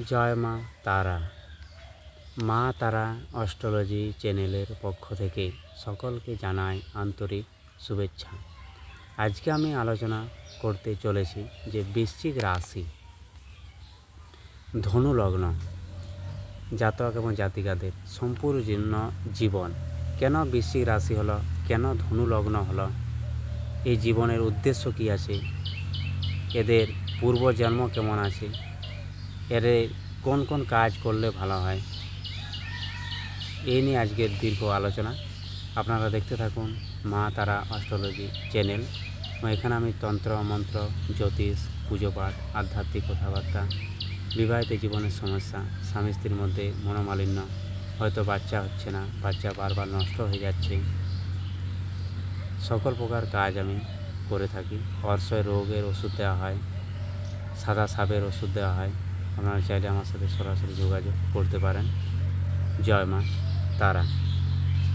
জয় মা তারা। মা তারা অস্ট্রোলজি চ্যানেলের পক্ষ থেকে সকলকে জানাই আন্তরিক শুভেচ্ছা। আজকে আমি আলোচনা করতে চলেছি যে বৃশ্চিক রাশি ধনু লগ্ন জাতক এবং জাতিকাদের সম্পূর্ণ জীবন। কেন বৃশ্চিক রাশি হলো? কেন ধনু লগ্ন হলো? এই জীবনের উদ্দেশ্য কী আছে? এদের পূর্বজন্ম কেমন আছে? এর কোন কোন কাজ করলে ভালো হয়? এই নিয়ে আজকের দীর্ঘ আলোচনা। আপনারা দেখতে থাকুন মা তারা অস্ট্রোলজি চ্যানেল। এখানে আমি তন্ত্র, মন্ত্র, জ্যোতিষ, পুজো পাঠ, আধ্যাত্মিক কথাবার্তা, বিবাহিত জীবনের সমস্যা, স্বামী স্ত্রীর মধ্যে মনোমালিন্য, হয়তো বাচ্চা হচ্ছে না, বাচ্চা বারবার নষ্ট হয়ে যাচ্ছে। সকল প্রকার কাজ আমি করে থাকি। অর্শয় রোগের ওষুধ দেওয়া হয়, সাদা সাপের ওষুধ দেওয়া হয় আপনারা চাইলে আমার সাথে সরাসরি যোগাযোগ করতে পারেন। জয় মা তারা।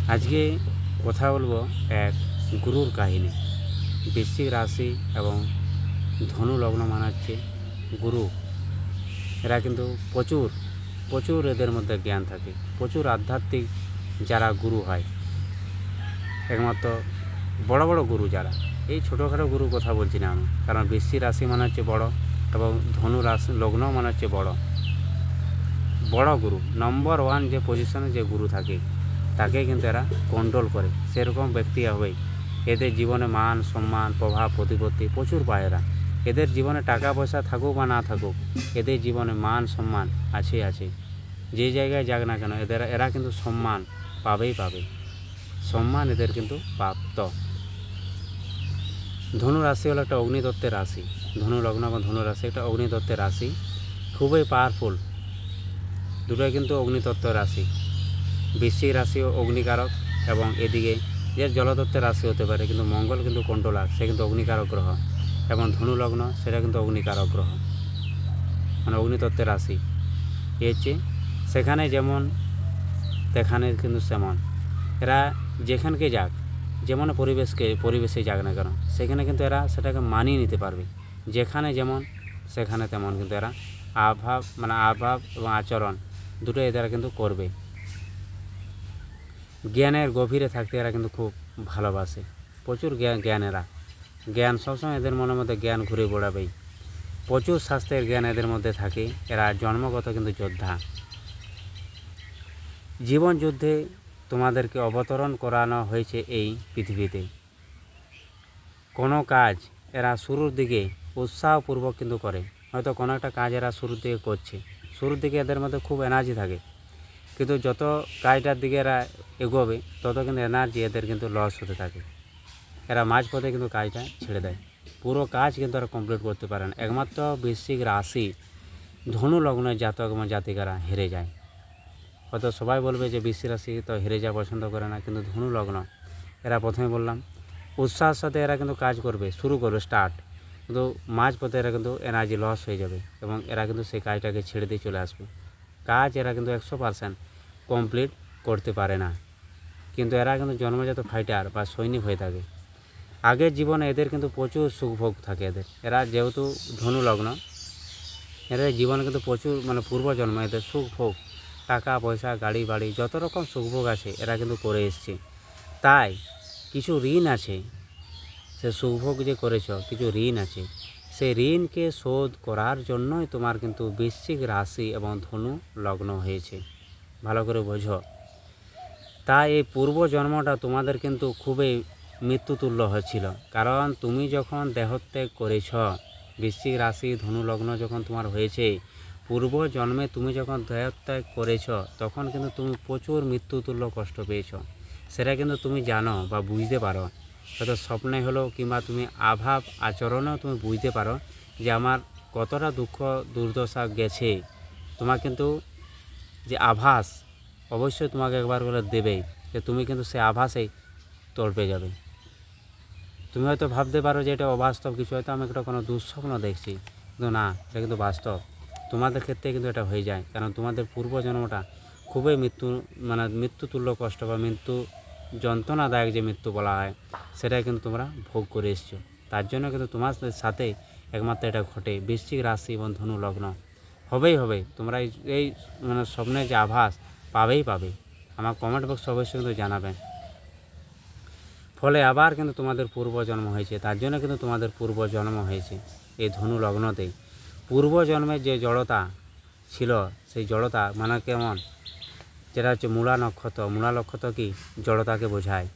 আজকে কথা বলব এক গুরুর কাহিনী। বৃশ্চিক রাশি এবং ধনু লগ্ন মানাচ্ছে গুরু। এরা কিন্তু প্রচুর প্রচুর এদের মধ্যে জ্ঞান থাকে। প্রচুর আধ্যাত্মিক যারা গুরু হয়। একমাত্র বড় বড় গুরু যারা। এই ছোটোখাটো গুরু কথা বলছি না আমি। কারণ বৃশ্চিক রাশি মানে হচ্ছে বড় এবং ধনু রাশি লগ্ন মানে হচ্ছে বড়। বড় গুরু নম্বর ওয়ান যে পজিশনে যে গুরু থাকে তাকে কিন্তু এরা কন্ট্রোল করে। সেরকম ব্যক্তি হবে এদের জীবনে মান, সম্মান, প্রভাব, প্রতিপত্তি প্রচুর পায় এরা। এদের জীবনে টাকা পয়সা থাকুক বা না থাকুক, এদের জীবনে মান, সম্মান আছে আছে যে জায়গায় যাক না কেন, এদের, এরা কিন্তু সম্মান পাবেই পাবে। সম্মান এদের কিন্তু প্রাপ্ত। ধনু রাশি হলো একটা অগ্নিদত্তের রাশি। ধনু লগ্ন এবং ধনু রাশি, একটা অগ্নিতত্ত্বের রাশি। খুবই পাওয়ারফুল দুটোই কিন্তু অগ্নিতত্ত্ব রাশি। বৃশ্চিক রাশিও অগ্নিকারক এবং এদিকে যে জলতত্ত্বের রাশি হতে পারে, কিন্তু মঙ্গল কিন্তু কন্ট্রোলার, সে কিন্তু অগ্নিকারক গ্রহ। এবং ধনু লগ্ন, সেটা কিন্তু অগ্নিকারক গ্রহ। মানে অগ্নিতত্ত্বের রাশি। এ হচ্ছে, সেখানে যেমন তেখানে কিন্তু সেমন। এরা যেখানকে যাক, যেমন পরিবেশকে, পরিবেশে যাক না কেন, সেখানে কিন্তু এরা সেটাকে মানিয়ে নিতে পারবে। যেখানে যেমন, সেখানে তেমন কিন্তু এরা আভাব মানে আভাব এবং আচরণ দুটো এরা কিন্তু করবে। জ্ঞানের গভীরে থাকতে এরা কিন্তু খুব ভালোবাসে। প্রচুর জ্ঞান জ্ঞান এরা। জ্ঞান সবসময় এদের মনের মধ্যে জ্ঞান ঘুরে বেড়াবেই। প্রচুর স্বাস্থ্যের জ্ঞান এদের মধ্যে থাকে। এরা জন্মগত কিন্তু যোদ্ধা। জীবন যুদ্ধে তোমাদেরকে অবতরণ করানো হয়েছে এই পৃথিবীতে। কোনো কাজ এরা শুরুর দিকে উৎসাহপূর্বক কিন্তু করে। হয়তো কোনো একটা কাজ এরা শুরুর দিকে করছে। শুরুর দিকে এদের মধ্যে খুব এনার্জি থাকে। কিন্তু যত কাজটার দিকে এরা এগোবে, তত কিন্তু এনার্জি এদের কিন্তু লস হতে থাকে। এরা মাঝপথে কিন্তু কাজটা ছেড়ে দেয়। পুরো কাজ কিন্তু এরা কমপ্লিট করতে পারে না। একমাত্র বৃশ্চিক রাশি ধনু লগ্নের জাতক এবং জাতিকারা হেরে যায়। হয়তো সবাই বলবে যে বৃশ্চিক রাশি তো হেরে যাওয়া পছন্দ করে না, কিন্তু ধনু লগ্ন, এরা প্রথমে বললাম, উৎসাহের সাথে এরা কিন্তু কাজ করবে, শুরু করবে স্টার্ট কিন্তু মাঝপথে এরা কিন্তু এনার্জি লস হয়ে যাবে এবং এরা কিন্তু সেই কাজটাকে ছেড়ে দিয়ে চলে আসবে। কাজ এরা কিন্তু একশো পারসেন্ট কমপ্লিট করতে পারে না। কিন্তু এরা কিন্তু জন্মজাত ফাইটার বা সৈনিক হয়ে থাকে। আগের জীবনে এদের কিন্তু প্রচুর সুখভোগ থাকে এদের। এরা যেহেতু ধনু লগ্ন এদের জীবনে কিন্তু প্রচুর মানে পূর্বজন্ম, এদের সুখভোগ, টাকা, পয়সা, গাড়ি, বাড়ি যত রকম সুখভোগ আছে এরা কিন্তু করে এসছে। তাই কিছু ঋণ আছে সে সুখভোগ যে করেছ, কিছু ঋণ আছে। সেই ঋণকে শোধ করার জন্যই তোমার কিন্তু বৃশ্চিক রাশি এবং ধনু লগ্ন হয়েছে। ভালো করে বোঝো। তাই এই পূর্বজন্মটা তোমাদের কিন্তু খুবই মৃত্যুতুল্য হয়েছিল কারণ তুমি যখন দেহত্যাগ করেছ, বৃশ্চিক রাশি, ধনু লগ্ন যখন তোমার হয়েছে, পূর্ব জন্মে তুমি যখন দেহত্যাগ করেছ, তখন কিন্তু তুমি প্রচুর মৃত্যুতুল্য কষ্ট পেয়েছ। সেটা কিন্তু তুমি জানো বা বুঝতে পারো। হয়তো স্বপ্নে হলো কিংবা তুমি আভাব আচরণেও তুমি বুঝতে পারো যে আমার কতটা দুঃখ, দুর্দশা গেছে। তোমার কিন্তু যে আভাস অবশ্যই তোমাকে একবার করে দেবেই যে তুমি কিন্তু সে আভাসেই তড়পে যাবে। তুমি হয়তো ভাবতে পারো যে এটা অবাস্তব কিছু, হয়তো আমি একটা কোনো দুঃস্বপ্ন দেখছি। কিন্তু না, এটা কিন্তু বাস্তব। তোমাদের ক্ষেত্রে কিন্তু এটা হয়ে যায়। কারণ তোমাদের পূর্বজন্মটা খুবই মৃত্যু মানে মৃত্যুতুল্য কষ্ট বা মৃত্যু যন্ত্রণাদায়ক যে মৃত্যু বলা হয়, সেটাই কিন্তু তোমরা ভোগ করে এসছো। তার জন্য কিন্তু তোমার সাথে একমাত্র এটা ঘটে। বৃশ্চিক রাশি এবং ধনু লগ্ন। হবেই হবে। তোমরা এই এই মানে স্বপ্নের যে আভাস, পাবেই পাবে। আমার কমেন্ট বক্স অবশ্যই কিন্তু জানাবেন ফলে আবার কিন্তু তোমাদের পূর্বজন্ম হয়েছে। তার জন্য কিন্তু তোমাদের পূর্বজন্ম হয়েছে এই ধনু লগ্নতেই। পূর্বজন্মের যে জড়তা ছিল, সেই জড়তা মানে কেমন? যেটা হচ্ছে মূলা নক্ষত্র। মূলা নক্ষত্র কি? জড়তাকে বোঝায়।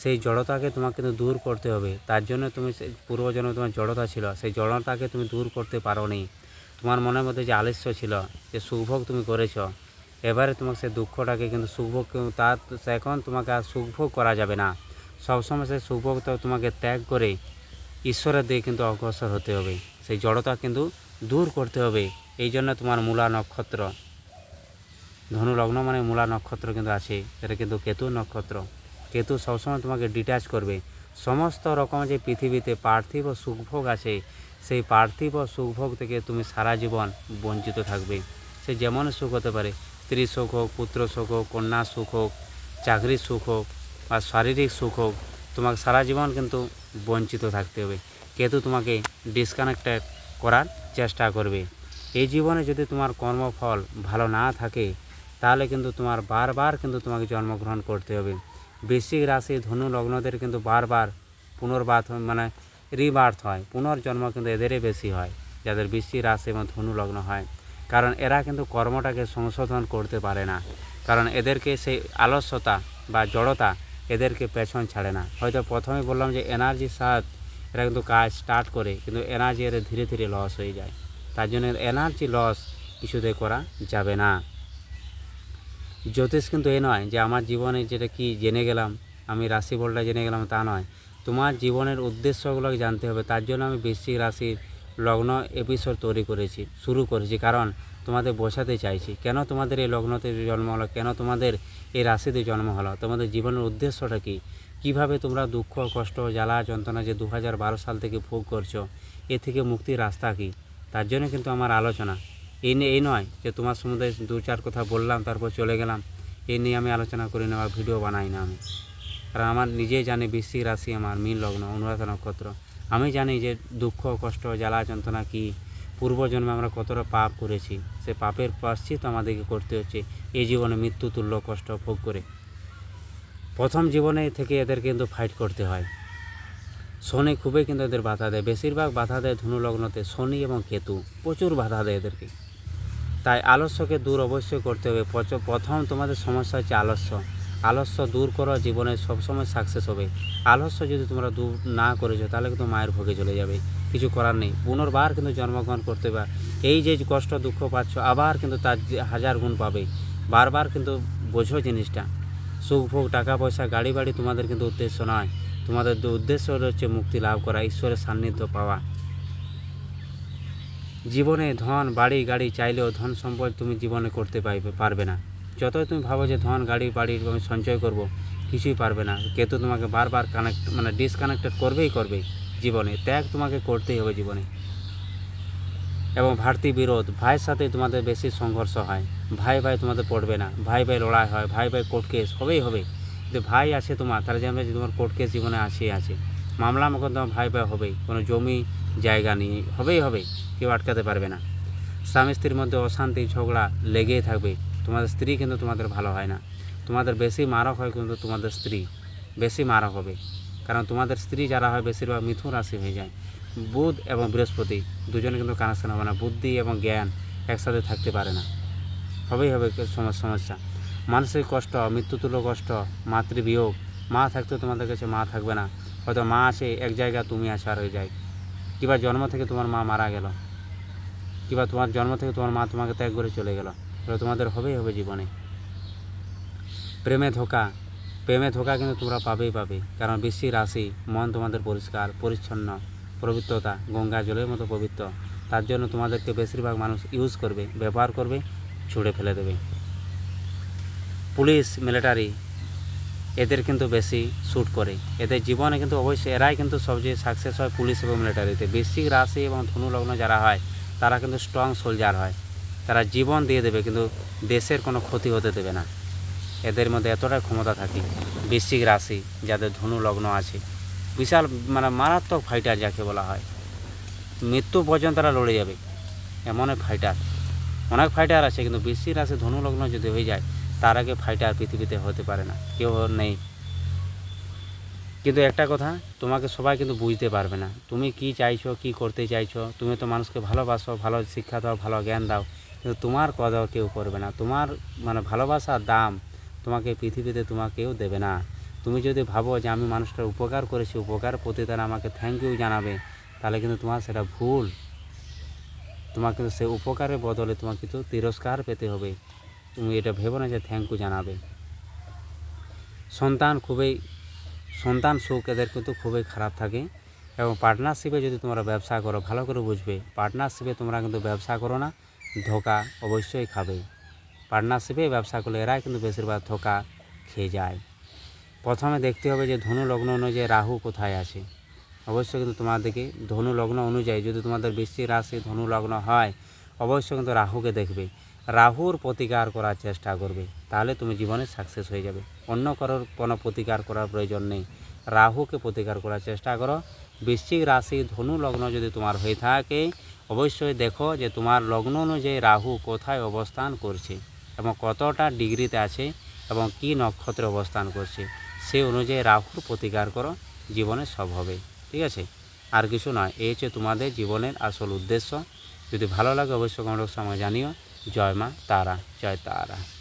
সেই জড়তাকে তোমাকে কিন্তু দূর করতে হবে। তার জন্য তুমি পূর্বজন্মে তোমার জড়তা ছিল। সেই জড়তাকে তুমি দূর করতে পারো নি তোমার মনের মধ্যে যে আলস্য ছিল, যে সুখভোগ তুমি করেছ, এবারে তোমাকে সেই দুঃখটাকে কিন্তু সুখভোগ তার এখন তোমাকে আর সুখভোগ করা যাবে না। সবসময় সেই সুখভোগটা তোমাকে ত্যাগ করে ঈশ্বরের দিকে কিন্তু অগ্রসর হতে হবে। সেই জড়তা কিন্তু দূর করতে হবে। এই জন্য তোমার মূলা নক্ষত্র। ধনু লগ্ন মানে মূলা নক্ষত্র কিন্তু আছে এটা কিন্তু কেতু নক্ষত্র। কেতু সবসময় তোমাকে ডিট্যাচ করবে। সমস্ত রকম যে পৃথিবীতে পার্থিব সুখভোগ আছে, সেই পার্থিব সুখভোগ থেকে তুমি সারা জীবন বঞ্চিত থাকবে। সে যেমন সুখ হতে পারে, স্ত্রী সুখ হোক, পুত্র সুখ হোক, কন্যা সুখ হোক চাকরির সুখ হোক বা শারীরিক সুখ হোক, তোমাকে সারা জীবন কিন্তু বঞ্চিত থাকতে হবে। কেতু তোমাকে ডিসকানেক্টেড করার চেষ্টা করবে। এই জীবনে যদি তোমার কর্মফল ভালো না থাকে তাহলে কিন্তু তোমার বারবার কিন্তু তোমাকে জন্মগ্রহণ করতে হবে। বৃশ্চিক রাশি ধনু লগ্নদের কিন্তু বারবার পুনর্বাত মানে রিবার্থ হয়, পুনর্জন্ম কিন্তু এদেরই বেশি হয়, যাদের বৃশ্চিক রাশি এবং ধনু লগ্ন হয়। কারণ এরা কিন্তু কর্মটাকে সংশোধন করতে পারে না। কারণ এদেরকে সেই আলস্যতা বা জড়তা এদেরকে পেছন ছাড়ে না। হয়তো প্রথমে বললাম যে এনার্জি সাথ এরা কিন্তু কাজ স্টার্ট করে, কিন্তু এনার্জি এদের ধীরে ধীরে লস হয়ে যায়। তার জন্য এনার্জি লস কিছুতে করা যাবে না। জ্যোতিষ কিন্তু এ নয় যে আমার জীবনে যেটা কি জেনে গেলাম, আমি রাশি বলটা জেনে গেলাম তা নয়। তোমার জীবনের উদ্দেশ্যগুলোকে জানতে হবে। তার জন্য আমি বৃশ্চিক রাশির লগ্ন এপিসোড তৈরি করেছি, শুরু করেছি। কারণ তোমাদের বোঝাতে চাইছি, কেন তোমাদের এই লগ্নতে জন্ম হলো? কেন তোমাদের এই রাশিতে জন্ম হলো? তোমাদের জীবনের উদ্দেশ্যটা কি? কীভাবে তোমরা দুঃখ, কষ্ট, জ্বালা, যন্ত্রণা যে দু হাজার বারো সাল থেকে ভোগ করছ, এ থেকে মুক্তির রাস্তা কি? তার জন্য কিন্তু আমার আলোচনা। এই নিয়ে, এই নয় যে তোমার সম্বন্ধে দু চার কথা বললাম, তারপর চলে গেলাম। এই নিয়ে আমি আলোচনা করি না বা ভিডিও বানাই না আমি। কারণ আমার নিজেই জানি বৃশ্চিক রাশি আমার, মীন লগ্ন, অনুরাধা নক্ষত্র। আমি জানি যে দুঃখ, কষ্ট, জ্বালা, যন্ত্রণা কী। পূর্বজন্মে আমরা কতটা পাপ করেছি, সে পাপের প্রাশ্চিত আমাদেরকে করতে হচ্ছে। এই জীবনে মৃত্যু, তুল্য, কষ্ট ভোগ করে। প্রথম জীবনে থেকে এদের কিন্তু ফাইট করতে হয়। শনি খুবই কিন্তু এদের বাধা দেয়। বেশিরভাগ বাধা দেয় ধনু লগ্নতে শনি এবং কেতু। প্রচুর বাধা দেয় এদেরকে। তাই আলস্যকে দূর অবশ্যই করতে হবে। প্রথম তোমাদের সমস্যা হচ্ছে আলস্য। আলস্য দূর করো, জীবনে সবসময় সাকসেস হবে। আলস্য যদি তোমরা দূর না করেছ, তাহলে কিন্তু মায়ের ভোগে চলে যাবে। কিছু করার নেই। পুনর্বার কিন্তু জন্মগ্রহণ করতে পার এই যে কষ্ট, দুঃখ পাচ্ছ, আবার কিন্তু তার হাজার গুণ পাবে। বারবার কিন্তু বোঝো জিনিসটা। সুখ, ভোগ, টাকা, পয়সা গাড়ি বাড়ি তোমাদের কিন্তু উদ্দেশ্য নয়। তোমাদের উদ্দেশ্য হচ্ছে মুক্তি লাভ করা, ঈশ্বরের সান্নিধ্য পাওয়া। জীবনে ধন, বাড়ি, গাড়ি চাইলেও ধন সম্পদ তুমি জীবনে করতে পাইবে, পারবে না। যতই তুমি ভাবো যে ধন, গাড়ি, বাড়ি আমি সঞ্চয় করব, কিছুই পারবে না। কেতু তোমাকে বারবার কানেক্ট মানে ডিসকানেক্টেড করবেই করবে জীবনে। ত্যাগ তোমাকে করতেই হবে জীবনে। এবং ভারতী বিরোধ, ভাইয়ের সাথে তোমাদের বেশি সংঘর্ষ হয়। ভাই ভাই তোমাদের পড়বে না। ভাই ভাই লড়াই হয়, ভাই ভাই কোর্ট কেস হবেই হবে। যে ভাই আছে তোমার, তাহলে জানবে যে তোমার কোর্ট কেস জীবনে আছেই আছে। মামলা মোকদ্দমা ভাই ভাই হবেই। কোনো জমি জায়গা নিয়ে হবেই হবে, কেউ আটকাতে পারবে না। স্বামী স্ত্রীর মধ্যে অশান্তি, ঝগড়া লেগেই থাকবে। তোমাদের স্ত্রী কিন্তু তোমাদের ভালো হয় না। তোমাদের বেশি মারক হয় কিন্তু তোমাদের স্ত্রী, বেশি মারক হবে। কারণ তোমাদের স্ত্রী যারা হয় বেশিরভাগ মিথুন রাশি হয়ে যায়। বুধ এবং বৃহস্পতি দুজনে কিন্তু কানেকশান হবে না। বুদ্ধি এবং জ্ঞান একসাথে থাকতে পারে না। হবেই হবে সমস্যা। মানসিক কষ্ট, মৃত্যুতুল্য কষ্ট, মাতৃবিয়োগ, মা থাকতে তোমাদের কাছে মা থাকবে না। হয়তো মা আছে এক জায়গা তুমি আসে আর হয়ে যায়। কিংবা জন্ম থেকে তোমার মা মারা গেল। কিংবা তোমার জন্ম থেকে তোমার মা তোমাকে ত্যাগ করে চলে গেল। তাহলে তোমাদের হবেই হবে জীবনে। প্রেমে ধোকা। প্রেমে ধোকা কিন্তু তোমরা পাবেই পাবে। কারণ বৃশ্চিক রাশি, মন তোমাদের পরিষ্কার, পরিচ্ছন্ন, পবিত্রতা, গঙ্গা জলের মতো পবিত্র। তার জন্য তোমাদেরকে বেশিরভাগ মানুষ ইউজ করবে, ব্যবহার করবে, ছুঁড়ে ফেলে দেবে। পুলিশ মিলিটারি এদের কিন্তু বেশি শ্যুট করে। এদের জীবনে কিন্তু অবশ্যই এরাই কিন্তু সবচেয়ে সাকসেস হয় পুলিশ এবং মিলিটারিতে বৃশ্চিক রাশি এবং ধনুলগ্ন যারা হয়, তারা কিন্তু স্ট্রং সোলজার হয়। তারা জীবন দিয়ে দেবে কিন্তু দেশের কোনো ক্ষতি হতে দেবে না। এদের মধ্যে এতটাই ক্ষমতা থাকে বৃশ্চিক রাশি যাদের ধনু লগ্ন আছে। বিশাল মানে মারাত্মক ফাইটার যাকে বলা হয়। মৃত্যু পর্যন্ত তারা লড়ে যাবে। এমন ফাইটার অনেক ফাইটার আছে কিন্তু বৃশ্চিক রাশি ধনু লগ্ন যদি হয়ে যায় তার আগে ফাইটার পৃথিবীতে হতে পারে না, কেউ নেই। কিন্তু একটা কথা, তোমাকে সবাই কিন্তু বুঝতে পারবে না। তুমি কি চাইছো, কি করতে চাইছো, তুমি তো মানুষকে ভালোবাসো, ভালো শিক্ষা দাও, ভালো জ্ঞান দাও, কিন্তু তোমার কদর কেউ করবে না। তোমার মানে ভালোবাসার দাম তোমাকে পৃথিবীতে তোমাকে কেউ দেবে না। তুমি যদি ভাবো যে আমি মানুষটার উপকার করেছি, উপকার প্রতি তারা আমাকে থ্যাংক ইউ জানাবে, তাহলে কিন্তু তোমার সেটা ভুল। তোমার কিন্তু সে উপকারের বদলে তোমাকে কিন্তু তিরস্কার পেতে হবে। তুমি এটা ভেবো না যে থ্যাংক ইউ জানাবে। সন্তান খুবই, সন্তান সুখ এদের কিন্তু খুবই খারাপ থাকে। এবং পার্টনারশিপে যদি তোমরা ব্যবসা করো, ভালো করে বুঝবে পার্টনারশিপে তোমরা কিন্তু ব্যবসা করো না, ধোকা অবশ্যই খাবে। পার্টনারশিপে ব্যবসা করলে এরাই কিন্তু বেশিরভাগ ধোকা খেয়ে যায়। প্রথমে দেখতে হবে যে ধনু লগ্ন অনুযায়ী রাহু কোথায় আছে। অবশ্যই কিন্তু তোমাদেরকে ধনু লগ্ন অনুযায়ী যদি তোমাদের বৃষ্টি রাশি ধনু লগ্ন হয়, অবশ্যই কিন্তু রাহুকে দেখবে। রাহুর প্রতিকার করার চেষ্টা করবে, তাহলে তুমি জীবনে সাকসেস হয়ে যাবে। অন্য কারোর কোনো প্রতিকার করার প্রয়োজন নেই। রাহুকে প্রতিকার করার চেষ্টা করো। বৃশ্চিক রাশি ধনু লগ্ন যদি তোমার হয়ে থাকে, অবশ্যই দেখো যে তোমার লগ্ন অনুযায়ী রাহু কোথায় অবস্থান করছে এবং কতটা ডিগ্রিতে আছে এবং কী নক্ষত্রে অবস্থান করছে সেই অনুযায়ী রাহুর প্রতিকার করো, জীবনে সব হবে। ঠিক আছে? আর কিছু নয়, এই হচ্ছে তোমাদের জীবনের আসল উদ্দেশ্য। যদি ভালো লাগে অবশ্যই কমেন্ট বক্সে আমাকে জানিও। জয় মা তারা জয় তারা।